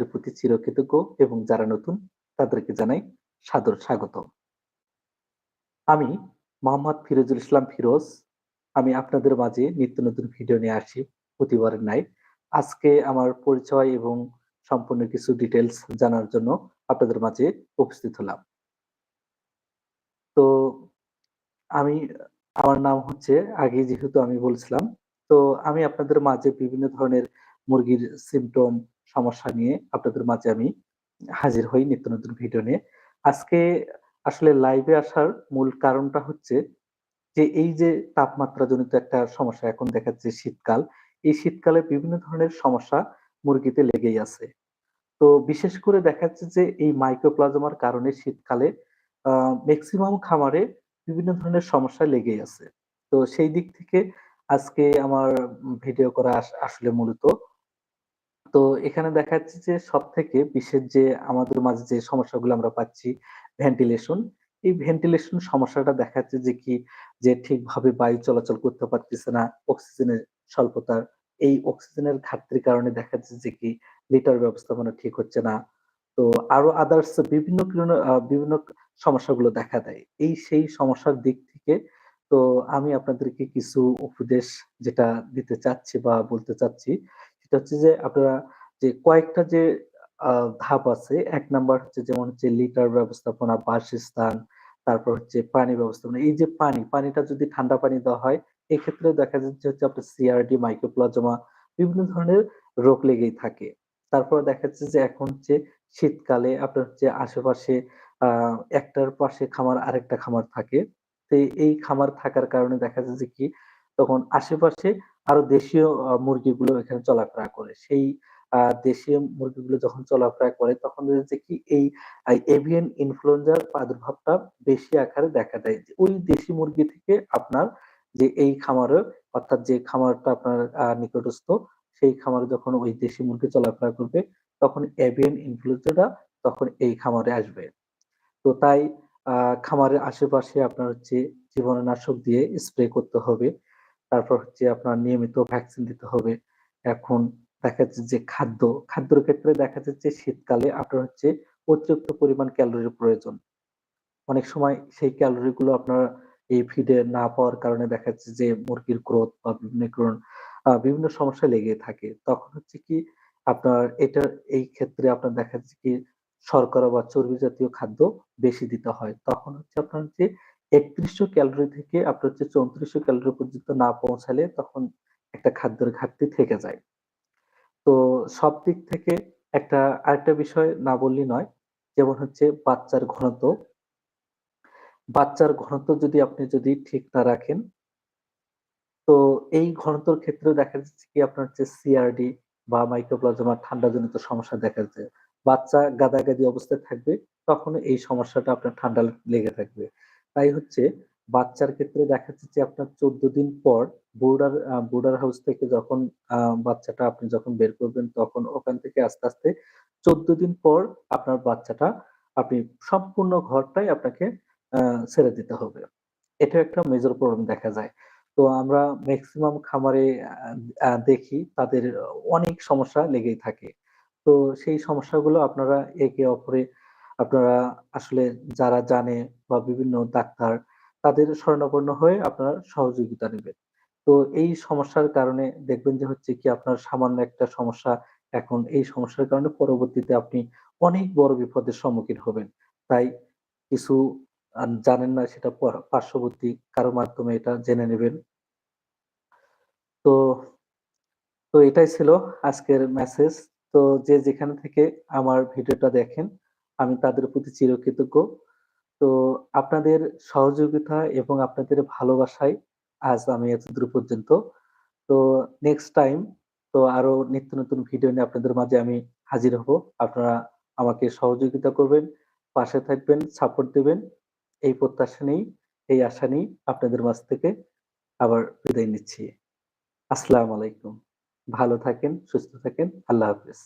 তাদের প্রতি চিরকৃতজ্ঞ এবং যারা নতুন, তাদেরকে জানাই সাদর স্বাগত। আমি মোহাম্মদ ফিরোজুল ইসলাম ফিরোজ। আমি আপনাদের মাঝে নিত্য নতুন ভিডিও নিয়ে আসি প্রতিবারের নাই আজকে আমার পরিচয় এবং সম্পূর্ণ কিছু ডিটেলস জানার জন্য আপনাদের মাঝে উপস্থিত হলাম। তো আমি, আমার নাম হচ্ছে, আগে যেহেতু আমি বলছিলাম, তো আমি আপনাদের মাঝে বিভিন্ন ধরনের মুরগির সিমটম সমস্যা নিয়ে আপনাদের মাঝে আমি হাজির হই নিত্য নতুন ভিডিও নিয়ে। আজকে আসলে লাইভে আসার মূল কারণটা হচ্ছে যে, এই যে তাপমাত্রা জনিত একটা সমস্যা এখন দেখা যাচ্ছে শীতকাল, এই শীতকালে বিভিন্ন ধরনের সমস্যা মুরগিতে লেগেই আছে। তো বিশেষ করে দেখা যাচ্ছে যে, এই মাইক্রোপ্লাজমার কারণে শীতকালে ম্যাক্সিমাম খামারে বিভিন্ন ধরনের সমস্যা লেগেই আছে। তো সেই দিক থেকে আজকে আমার ভিডিও করা আসলে মূলত তো এখানে দেখা যাচ্ছে যে সব থেকে বিশেষ যে আমাদের মাঝে যে সমস্যাগুলো আমরা পাচ্ছি ভেন্টিলেশন এই ভেন্টিলেশন সমস্যাটা দেখা যাচ্ছে যে কি? যে ঠিকভাবে বায়ু চলাচল করতে পারতেছে না অক্সিজেনের স্বল্পতার এই অক্সিজেনের ঘাটতির কারণে দেখা যাচ্ছে যে কি? লিটার ব্যবস্থাপনা ঠিক হচ্ছে না। তো আরও আদার্স বিভিন্ন বিভিন্ন সমস্যাগুলো দেখা দেয়। এই সেই সমস্যার দিক থেকে, তো আমি আপনাদেরকে কিছু উপদেশ যেটা দিতে চাচ্ছি বা বলতে চাচ্ছি সেটা হচ্ছে যে আপনারা যে কয়েকটা যে ধাপ আছে, এক নাম্বার হচ্ছে যেমন হচ্ছে লিটার ব্যবস্থাপনা, বাসস্থান, তারপর হচ্ছে পানি ব্যবস্থাপনা। এই যে পানি, পানিটা যদি ঠান্ডা পানি দেওয়া হয় এক্ষেত্রে দেখা যাচ্ছে হচ্ছে আপনার সিআরডি মাইক্রোপ্লাজমা বিভিন্ন ধরনের রোগ লেগেই থাকে। তারপর দেখা যাচ্ছে যে এখন হচ্ছে শীতকালে আপনার হচ্ছে আশেপাশে একটার পাশে খামার, আরেকটা খামার থাকে। তো এই খামার থাকার কারণে দেখা যাচ্ছে কি তখন আশেপাশে আরও দেশীয় মুরগিগুলো এখানে চলাফেরা করে। সেই দেশীয় মুরগিগুলো যখন চলাফেরা করে, তখন হচ্ছে কি এই এভিয়ান ইনফ্লুয়েঞ্জার প্রাদুর্ভাবটা বেশি আকারে দেখা দেয়। ওই দেশি মুরগি থেকে আপনার যে এই খামারে, অর্থাৎ যে খামারটা আপনার নিকটস্থ, সেই খামারে যখন ওই দেশি মুরগি চলাফেরা করবে, তখন এভিয়ান ইনফ্লুয়েঞ্জাটা তখন এই খামারে আসবে। তো তাই খামারের আশেপাশে আপনার হচ্ছে জীবাণুনাশক দিয়ে স্প্রে করতে হবে। তারপর হচ্ছে আপনার নিয়মিত ভ্যাকসিন দিতে হবে। এখন দেখা যাচ্ছে যে খাদ্য, খাদ্যর ক্ষেত্রে দেখা যাচ্ছে শীতকালে আপনার হচ্ছে অতিরিক্ত পরিমাণ ক্যালোরির প্রয়োজন। অনেক সময় সেই ক্যালোরি গুলো আপনার এই ফিডে না পাওয়ার কারণে দেখা যাচ্ছে যে মুরগির গ্রোথ বা বিভিন্ন বিভিন্ন সমস্যা লেগে থাকে। তখন হচ্ছে কি আপনার এটা এই ক্ষেত্রে আপনার দেখা যাচ্ছে কি শর্করা বা চর্বি জাতীয় খাদ্য বেশি দিতে হয়। তখন হচ্ছে আপনার যে একত্রিশশো ক্যালোরি থেকে আপনার হচ্ছে চৌত্রিশশো ক্যালোরি পর্যন্ত না পৌঁছালে তখন একটা খাদ্যের ঘাটতি থেকে যায়। তো সব দিক থেকে একটা, আরেকটা বিষয় না বললেই নয়, যেমন হচ্ছে বাচ্চার ঘনত্ব। বাচ্চার ঘনত্ব যদি আপনি যদি ঠিক না রাখেন, তো এই ঘনত্বর ক্ষেত্রে দেখা যাচ্ছে কি আপনার হচ্ছে সিআরডি বা মাইক্রোপ্লাজমা ঠান্ডাজনিত সমস্যা দেখা যাচ্ছে বাচ্চা গাদাগাদি অবস্থায় থাকবে তখন এই সমস্যাটা আপনার ঠান্ডা লেগে থাকবে। তাই হচ্ছে বাচ্চার ক্ষেত্রে দেখা যাচ্ছে যে আপনার চোদ্দ দিন পর বোর্ডার বোর্ডার হাউস থেকে যখন বাচ্চাটা আপনি যখন বের করবেন তখন ওখান থেকে আস্তে আস্তে চোদ্দ দিন পর আপনার বাচ্চাটা আপনি সম্পূর্ণ ঘরটাই আপনাকে ছেড়ে দিতে হবে। এটা একটা মেজর প্রবলেম দেখা যায়। তো আমরা ম্যাক্সিমাম খামারে দেখি তাদের অনেক সমস্যা লেগেই থাকে। তো সেই সমস্যাগুলো আপনারা একে অপরে আপনারা আসলে যারা জানে বা বিভিন্ন ডাক্তার, তাদের শরণাপন্ন হয়ে আপনারা সহযোগিতা নেবেন। তো এই সমস্যার কারণে দেখবেন যে হচ্ছে কি আপনার সামান্য একটা সমস্যা, এখন এই সমস্যার কারণে পরবর্তীতে আপনি অনেক বড় বিপদের সম্মুখীন হবেন। তাই কিছু জানেন না, সেটা পার্শ্ববর্তী কারও মাধ্যমে এটা জেনে নেবেন। তো তো এটাই ছিল আজকের মেসেজ তো যে যেখানে থেকে আমার ভিডিওটা দেখেন আমি তাদের প্রতি চিরকৃতজ্ঞ। তো আপনাদের সহযোগিতা এবং আপনাদের ভালোবাসায় আজ আমি এতদূর পর্যন্ত। তো নেক্সট টাইম তো আরও নিত্য নতুন ভিডিও নিয়ে আপনাদের মাঝে আমি হাজির হব। আপনারা আমাকে সহযোগিতা করবেন, পাশে থাকবেন সাপোর্ট দেবেন। এই প্রত্যাশা নেই, এই আশা নেই আপনাদের মাঝ থেকে। আবার বিদায় নিচ্ছি। আসসালামু আলাইকুম। ভালো থাকেন, সুস্থ থাকেন। আল্লাহ হাফিজ।